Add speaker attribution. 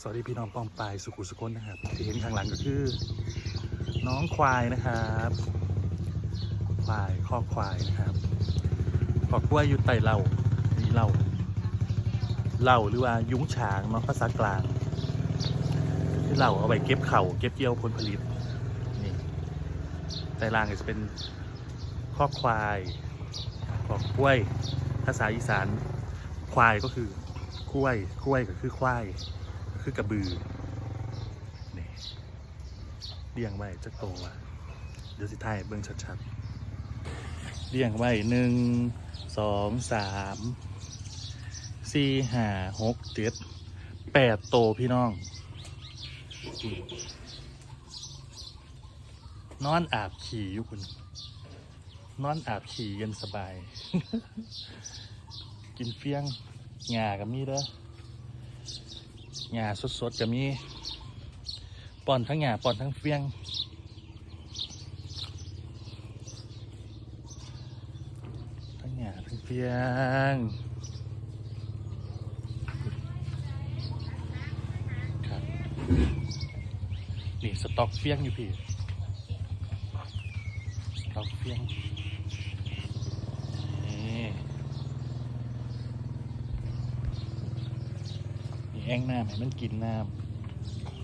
Speaker 1: สวัสดีพี่น้องป้องปายสุขุสุคนนะครับ ที่เห็นข้างหลังก็คือ น้องควายนะครับควายข้อควายนะครับขอกล้วยอยู่ไต่เหล่านี่เหล่าเหล่าหรือว่ายุ้งฉางเนาะภาษากลางที่เหล่าเอาไว้เก็บเข่าเก็บเกี่ยวผลผลิตนี่ไต่ล่างก็จะเป็นข้อควายขอกล้วยภาษาอีสานควายก็คือกล้วยกล้วยก็คือควาย คือกระบือนี่เลี้ยงไว้จะโตวะเดี๋ยวสิทายเบิ่งชัดๆเลี้ยงไว้หนึ่งสองสามสี่ห้าหกเจ็ดแปดโตพี่น้อง นอนอาบขี่อยู่คุณนอนอาบขี่เย็นสบาย กินเฟี้ยงหญ้าก็มีเด้อ หญ้าสดๆก็มีป้อนทั้งหญ้าป้อนทั้งเฟียง ทั้งหญ้าทั้งเฟียงครับนี่สต็อกเฟียงอยู่พี่สต็อกเฟียง แอ่งน้ำให้มันกินน้ำ